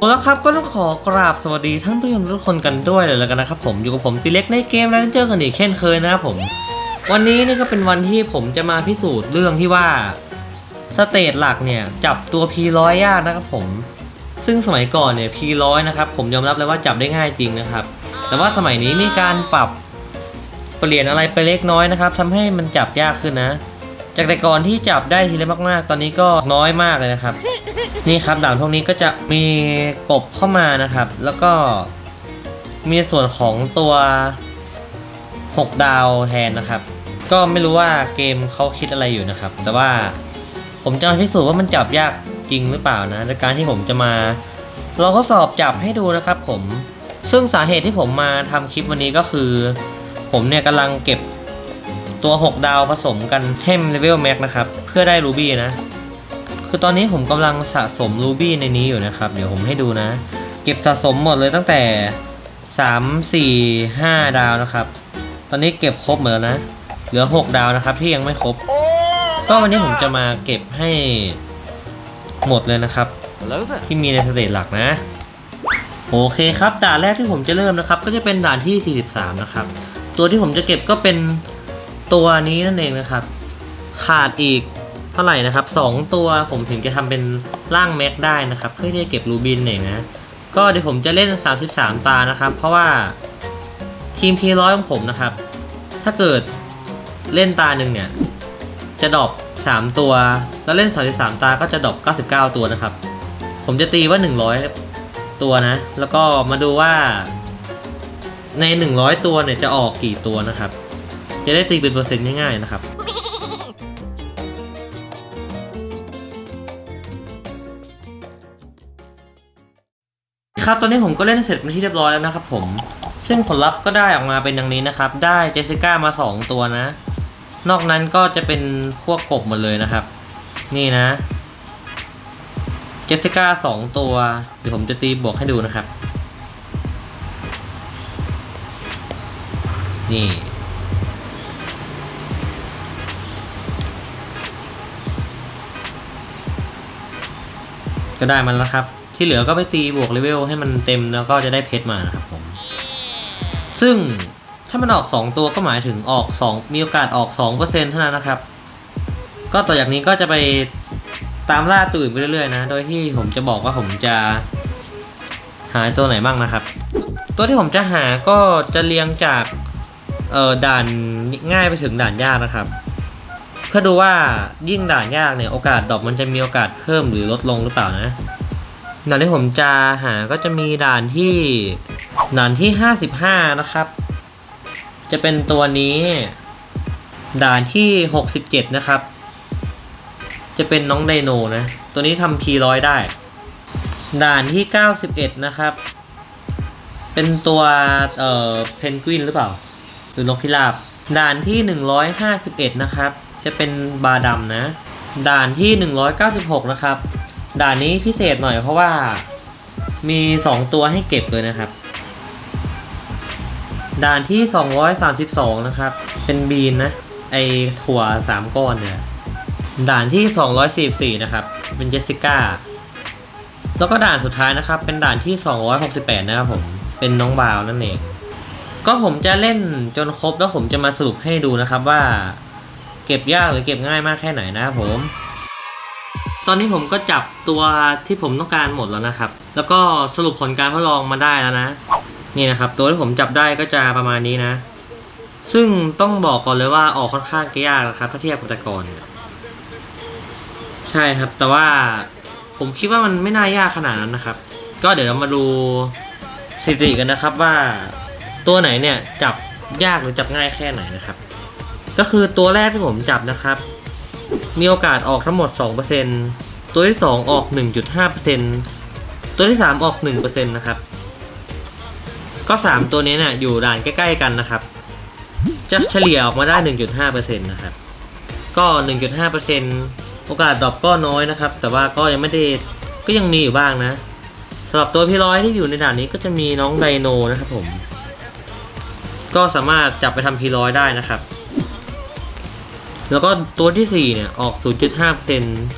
เอาละครับก็ต้องขอกราบสวัสดีท่านผู้ชมทุกคนกันด้วยเลยแล้วกันนะครับผมอยู่กับผมตีเล็กในเกมแล้วเจอกันอีกเช่นเคยนะครับผม วันนี้นี่ก็เป็นวันที่ผมจะมาพิสูจน์เรื่องที่ว่าสเตจหลักเนี่ยจับตัว P100 ยากนะครับผม ซึ่งสมัยก่อนเนี่ย P100 นะครับผมยอมรับเลยว่าจับได้ง่ายจริงนะครับ แต่ว่าสมัยนี้มีการปรับเปลี่ยนอะไรไปเล็กน้อยนะครับทำให้มันจับยากขึ้นนะ จากแต่ก่อนที่จับได้ทีละมากๆ ตอนนี้ก็น้อยมากเลยนะครับ นี่ครับด่านพวกนี้ก็จะมีกบเข้ามานะครับ แล้วก็มีส่วนของตัว 6 ดาวแทนนะครับ ก็ไม่รู้ว่าเกมเขาคิดอะไรอยู่นะครับ แต่ว่าผมจะมาพิสูจน์ว่ามันจับยากจริงหรือเปล่านะในการที่ผมจะมาลองทดสอบจับให้ดูนะครับ ผมซึ่งสาเหตุที่ผมมาทำคลิปวันนี้ก็คือ ผมเนี่ยกำลังเก็บตัว 6 ดาวผสมกันให้เลเวลแม็กนะครับ เพื่อได้รูบี้นะ คือตอนนี้ผมกำลังสะสมรูบี้ในนี้อยู่นะครับ เดี๋ยวผมให้ดูนะ เก็บสะสมหมดเลยตั้งแต่ 3 4 5 ดาวนะครับ ตอนนี้เก็บครบหมดแล้วนะ เหลือ 6 ดาวนะครับที่ยังไม่ครบ ก็วันนี้ผมจะมาเก็บให้หมดเลยนะครับ Hello there. ที่มีในสเตจหลักนะ โอเคครับด่านแรกที่ผมจะเริ่มนะครับ ก็จะเป็นด่านที่ 43 นะครับ ตัวที่ผมจะเก็บก็เป็นตัวนี้นั่นเองนะครับ ขาดอีกเท่าไหร่นะครับ 2 ตัวผมถึงจะทำเป็นร่างแม็กได้นะครับเพื่อที่จะเก็บรูบินเองนะก็เดี๋ยวผมจะเล่น 33 ตานะครับ เพราะว่าทีม P100 ของผมนะครับ ถ้าเกิดเล่นตาหนึ่งเนี่ย จะดรอป3 ตัว แล้วเล่น 33 ตาก็จะดรอป99 ตัวนะครับ ผมจะตีว่า 100 ตัวนะ แล้วก็มาดูว่า ใน 100 ตัวเนี่ยจะออกกี่ตัวนะครับ จะได้ตีเป็นเปอร์เซ็นต์ง่ายๆนะครับ ครับตอนนี้ผมก็เล่นเสร็จเป็นที่เรียบร้อยแล้วนะครับผมซึ่งผลลัพธ์ก็ได้ออกมาเป็นอย่างนี้นะครับ ได้เจสสิก้ามา 2 ตัวนะ นอกนั้นก็จะเป็นพวกกบหมดเลยนะครับ นี่นะเจสสิก้าสองตัว เดี๋ยวผมจะตีบวกให้ดูนะครับ นี่ก็ได้มันแล้วครับ ที่เหลือก็ไปตีบวกเลเวลให้มันเต็มแล้วก็จะได้เพชรมานะครับผม ซึ่งถ้ามันออก 2 ตัวก็หมายถึงออก 2 มีโอกาสออก 2%เท่านั้นนะครับ ก็ต่อจากนี้ก็จะไปตามล่าตัวอื่นไปเรื่อยๆนะ โดยที่ผมจะบอกว่าผมจะหาตัวไหนบ้างนะครับ ตัวที่ผมจะหาก็จะเรียงจากเอ่อด่านง่ายไปถึงด่านยากนะครับ เพื่อดูว่ายิ่งด่านยากเนี่ยโอกาสดรอปมันจะมีโอกาสเพิ่มหรือลดลงหรือเปล่านะ ด่านที่ผมจะหาก็จะมีด่านที่ด่านที่ 55 นะครับ จะเป็นตัวนี้ ด่านที่ 67 นะครับ จะเป็นน้องไดโนนะ ตัวนี้ทำ P100 ได้ ด่านที่ 91 นะครับ เป็นตัวเอ่อเพนกวินหรือเปล่า หรือนกพิราบ ด่านที่ 151 นะครับ จะเป็นบาดำนะ ด่านที่ 196 นะครับ ด่านนี้พิเศษหน่อยเพราะว่ามี 2 ตัวให้เก็บเลยนะครับ ด่านที่ 232 นะครับ เป็นบีนนะ ไอถั่ว 3 ก้อนเนี่ย ด่านที่ 244 นะครับ เป็นเจสสิก้า แล้วก็ด่านสุดท้ายนะครับ เป็นด่านที่ 268 นะครับผม เป็นน้องบาวนั่นเอง ก็ผมจะเล่นจนครบแล้วผมจะมาสรุปให้ดูนะครับว่า เก็บยากหรือเก็บง่ายมากแค่ไหนนะครับผม อนนี้ผมก็จับตัวที่ผมต้องการหมดแล้วนะครับ แล้วก็สรุปผลการทดลองมาได้แล้วนะ นี่นะครับ ตัวที่ผมจับได้ก็จะประมาณนี้นะ ซึ่งต้องบอกก่อนเลยว่าออกค่อนข้างยากนะครับ ถ้าเทียบกับแต่ก่อนใช่ครับ แต่ว่าผมคิดว่ามันไม่น่ายากขนาดนั้นนะครับ ก็เดี๋ยวเรามาดูสถิติกันนะครับว่าตัวไหนเนี่ยจับยากหรือจับง่ายแค่ไหนนะครับ ก็คือตัวแรกที่ผมจับนะครับ มีโอกาสออกทั้งหมด 2%ตัวที่ 2 ออก 1.5%ตัวที่ 3 ออก 1%นะครับ ก็ 3 ตัวนี้เนี่ยอยู่ด่านใกล้ ๆ กันนะครับ จะเฉลี่ยออกมาได้ 1.5%นะครับ ก็ 1.5%โอกาสดรอปก็น้อยนะครับ แต่ว่าก็ยังไม่ได้ก็ยังมีอยู่บ้างนะสำหรับตัวพี่ร้อยที่อยู่ในด่านนี้ก็จะมีน้องไดโนนะครับผม ก็สามารถจับไปทำพีร้อยได้นะครับ แล้วก็ตัวที่ 4 เนี่ย ออก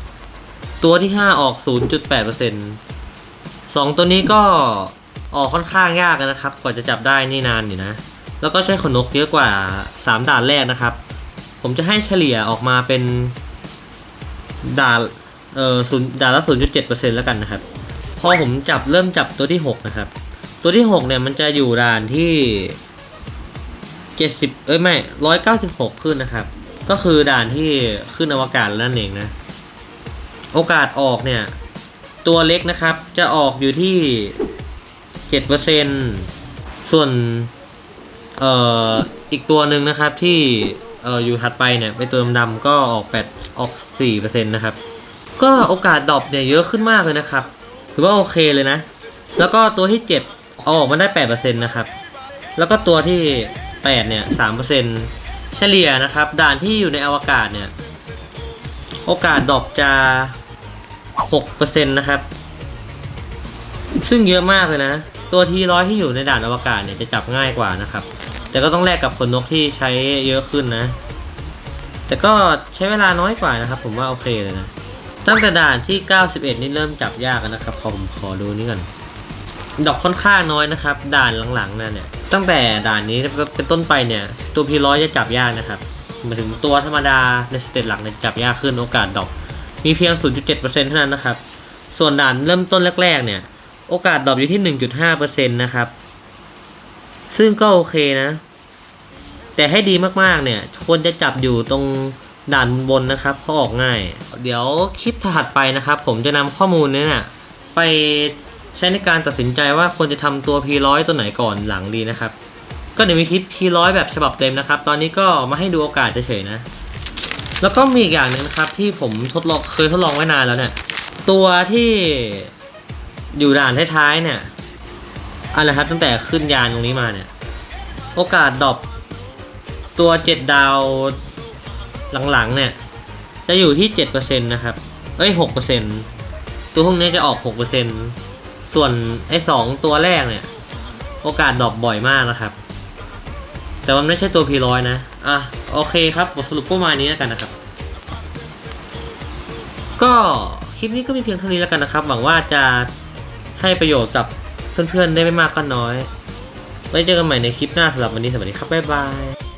0.5%ตัวที่ 5 ออก 0.8%สองตัวนี้ก็ออกค่อนข้างยากนะครับ กว่าจะจับได้นี่นานอยู่นะ แล้วก็ใช้ขนนกเยอะกว่า 3 ด่านแรกนะครับ ผมจะให้เฉลี่ยออกมาเป็นด่านเอ่อศูนย์ด่านละ0.7%แล้วกันนะครับ พอผมจับเริ่มจับตัวที่ 6 นะครับ ตัวที่ 6 เนี่ยมันจะอยู่ด่านที่ 70 เอ้ยไม่ 196 ขึ้นนะครับ ก็คือด่านที่ขึ้นอวกาศแล้วนั่นเองนะ โอกาสออกเนี่ย ตัวเล็กนะครับจะออกอยู่ที่7%ส่วนเอ่ออีกตัวหนึ่งนะครับที่เอ่ออยู่ถัดไปเนี่ยเป็นตัวดำๆก็ออก8ออก4%นะครับ ก็โอกาสดรอปเนี่ยเยอะขึ้นมากเลยนะครับ ถือว่าโอเคเลยนะ แล้วก็ตัวที่7เอาออกมาได้8%นะครับ แล้วก็ตัวที่8เนี่ย3%เเฉลี่ยนะครับ ด่านที่อยู่ในอวกาศเนี่ย โอกาสดรอปจะ6%นะครับ ซึ่งเยอะมากเลยนะ ตัวทีร้อยที่อยู่ในด่านอวกาศเนี่ยจะจับง่ายกว่านะครับ แต่ก็ต้องแลกกับขนนกที่ใช้เยอะขึ้นนะ แต่ก็ใช้เวลาน้อยกว่านะครับ ผมว่าโอเคเลยนะ ตั้งแต่ด่านที่ 91 นี่เริ่มจับยากแล้วนะครับขอผมขอดูนี่ก่อน ดอกค่อนข้างน้อยนะครับ ด่านหลังๆนั่นเนี่ย ตั้งแต่ด่านนี้เป็นต้นไปเนี่ย ตัวพีร้อยจะจับยากนะครับมาถึงตัวธรรมดาในสเตจหลักเนี่ยจับยากขึ้นโอกาสดอก มีเพียง 0.7%เท่านั้นนะครับ ส่วนด่านเริ่มต้นแรกๆเนี่ย โอกาสดอปอยู่ที่ 1.5%นะครับ ซึ่งก็โอเคนะ แต่ให้ดีมากๆเนี่ยควรจะจับอยู่ตรงด่านบนนะครับเพราะออกง่าย เดี๋ยวคลิปถัดไปนะครับ ผมจะนำข้อมูลนี้นี่ยไป ใช้ในการตัดสินใจว่าควรจะทำตัว P100 ตัวไหนก่อนหลังดีนะครับ ก็เดี๋ยวมีคลิป P100 แบบฉบับเต็มนะครับ ตอนนี้ก็มาให้ดูโอกาสเฉยๆนะ แล้วก็มีอีกอย่างหนึ่งนะครับที่ผมทดลองเคยทดลองไว้นานแล้วเนี่ย ตัวที่อยู่ด่านท้ายๆเนี่ยอะไรครับตั้งแต่ขึ้นยานตรงนี้มาเนี่ย โอกาสดรอปตัว 7 ดาวหลังๆเนี่ย จะอยู่ที่ 7%นะครับ เอ้ย 6%ตัวพวกนี้จะออก 6% ส่วนไอ้สองตัวแรกเนี่ย โอกาสดรอปบ่อยมากนะครับ แต่มันไม่ใช่ตัว P100 นะ อะ โอเคครับบทสรุปประมาณนี้แล้วกันนะครับ ก็คลิปนี้ก็มีเพียงเท่านี้แล้วกันนะครับ หวังว่าจะให้ประโยชน์กับเพื่อนๆได้ไม่มากก็น้อย ไว้เจอกันใหม่ในคลิปหน้าสำหรับวันนี้สวัสดีครับบ๊ายบาย